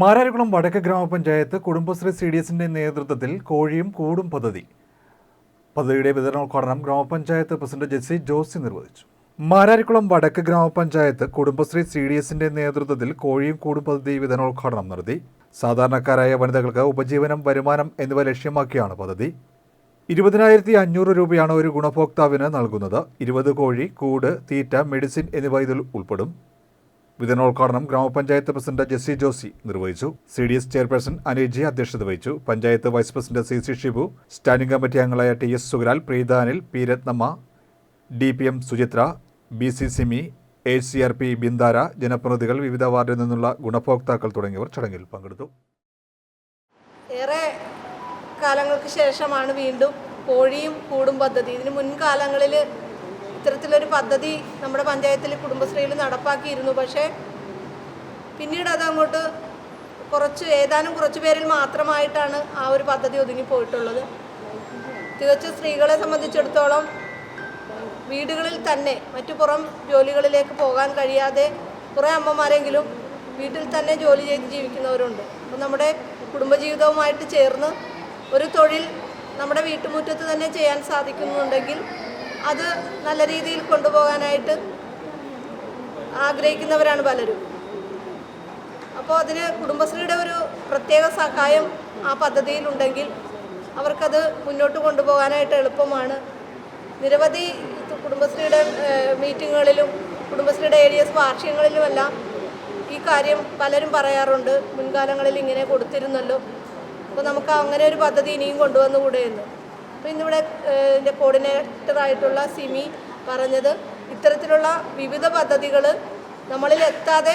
മാരാരിക്കുളം വടക്ക് ഗ്രാമപഞ്ചായത്ത് Kudumbashree C D എസിന്റെ നേതൃത്വത്തിൽ കോഴിയും കൂടും പദ്ധതി. പദ്ധതിയുടെ വിതരണോദ്ഘാടനം ഗ്രാമപഞ്ചായത്ത് പ്രസിഡന്റ് ജെസ്സി ജോസി നിർവഹിച്ചു. മാരാരിക്കുളം വടക്ക് ഗ്രാമപഞ്ചായത്ത് കുടുംബശ്രീ സി ഡി എസിന്റെ നേതൃത്വത്തിൽ കോഴിയും കൂടും പദ്ധതി വിതരണോദ്ഘാടനം നടത്തി. സാധാരണക്കാരായ വനിതകൾക്ക് ഉപജീവനം വരുമാനം എന്നിവ ലക്ഷ്യമാക്കിയാണ് പദ്ധതി. ഇരുപതിനായിരത്തി അഞ്ഞൂറ് രൂപയാണ് ഒരു ഗുണഭോക്താവിന് നൽകുന്നത്. ഇരുപത് കോഴി കൂട് തീറ്റ മെഡിസിൻ എന്നിവ ഇതിൽ ഉൾപ്പെടും. വിതരണോദ്ഘാടനം ഗ്രാമപഞ്ചായത്ത് പ്രസിഡന്റ് ജെസ്സി ജോസി നിർവഹിച്ചു. സി ഡി എസ് ചെയർപേഴ്സൺ അനേജി അധ്യക്ഷത വഹിച്ചു. Panchayat vice president C C Shibu standing committee അംഗങ്ങളായ T S സുഗരാൽ Preetha Anil P Rathnamma D P M Suchitra B C Simi H C R P ബിന്ദാര ജനപ്രതിനിധികൾ വിവിധ വാർഡിൽ നിന്നുള്ള ഗുണഭോക്താക്കൾ തുടങ്ങിയവർ ചടങ്ങിൽ പങ്കെടുത്തു. ഏറെ കാലങ്ങൾക്ക് ശേഷമാണ് വീണ്ടും കോഴിയും കൂടും പദ്ധതി. ഇതിന് മുൻകാലങ്ങളിൽ ഇത്തരത്തിലൊരു പദ്ധതി നമ്മുടെ പഞ്ചായത്തിൽ കുടുംബശ്രീയിൽ നടപ്പാക്കിയിരുന്നു. പക്ഷേ പിന്നീട് അത് അങ്ങോട്ട് കുറച്ച് ഏതാനും കുറച്ച് പേരിൽ മാത്രമായിട്ടാണ് ആ ഒരു പദ്ധതി ഒതുങ്ങിപ്പോയിട്ടുള്ളത് തികച്ചും സ്ത്രീകളെ സംബന്ധിച്ചിടത്തോളം വീടുകളിൽ തന്നെ മറ്റു പുറം ജോലികളിലേക്ക് പോകാൻ കഴിയാതെ കുറേ അമ്മമാരെങ്കിലും വീട്ടിൽ തന്നെ ജോലി ചെയ്ത് ജീവിക്കുന്നവരുണ്ട്. അപ്പം നമ്മുടെ കുടുംബജീവിതവുമായിട്ട് ചേർന്ന് ഒരു തൊഴിൽ നമ്മുടെ വീട്ടുമുറ്റത്ത് തന്നെ ചെയ്യാൻ സാധിക്കുന്നുണ്ടെങ്കിൽ അത് നല്ല രീതിയിൽ കൊണ്ടുപോകാനായിട്ട് ആഗ്രഹിക്കുന്നവരാണ് പലരും. അപ്പോൾ അതിന് കുടുംബശ്രീയുടെ ഒരു പ്രത്യേക സഹായം ആ പദ്ധതിയിൽ ഉണ്ടെങ്കിൽ അവർക്കത് മുന്നോട്ട് കൊണ്ടുപോകാനായിട്ട് എളുപ്പമാണ്. നിരവധി കുടുംബശ്രീയുടെ മീറ്റിങ്ങുകളിലും കുടുംബശ്രീയുടെ ഏരിയസ് വാർഷികങ്ങളിലുമെല്ലാം ഈ കാര്യം പലരും പറയാറുണ്ട്. മുൻകാലങ്ങളിൽ ഇങ്ങനെ കൊടുത്തിരുന്നല്ലോ. അപ്പോൾ നമുക്ക് അങ്ങനെ ഒരു പദ്ധതി ഇനിയും കൊണ്ടുവന്നുകൂടെ എന്ന്? അപ്പോൾ ഇന്നിവിടെ എന്റെ കോർഡിനേറ്ററായിട്ടുള്ള സിമി പറഞ്ഞത് ഇത്തരത്തിലുള്ള വിവിധ പദ്ധതികൾ നമ്മളിൽ എത്താതെ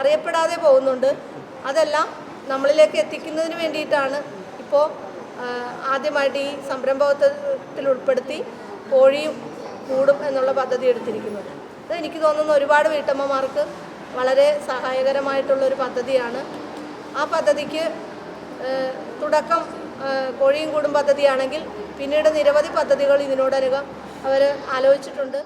അറിയപ്പെടാതെ പോകുന്നുണ്ട്. അതെല്ലാം നമ്മളിലേക്ക് എത്തിക്കുന്നതിന് വേണ്ടിയിട്ടാണ് ഇപ്പോൾ ആദ്യമായിട്ട് ഈ സംരംഭത്തിൽ ഉൾപ്പെടുത്തി കോഴിയും കൂടും എന്നുള്ള പദ്ധതി എടുത്തിരിക്കുന്നത്. അത് എനിക്ക് തോന്നുന്നു ഒരുപാട് വീട്ടമ്മമാർക്ക് വളരെ സഹായകരമായിട്ടുള്ളൊരു പദ്ധതിയാണ്. ആ പദ്ധതിക്ക് തുടക്കം കോഴിയും കൂടും പദ്ധതിയാണെങ്കിൽ പിന്നീട് നിരവധി പദ്ധതികൾ ഇതിനോടനുകം അവർ ആലോചിച്ചിട്ടുണ്ട്.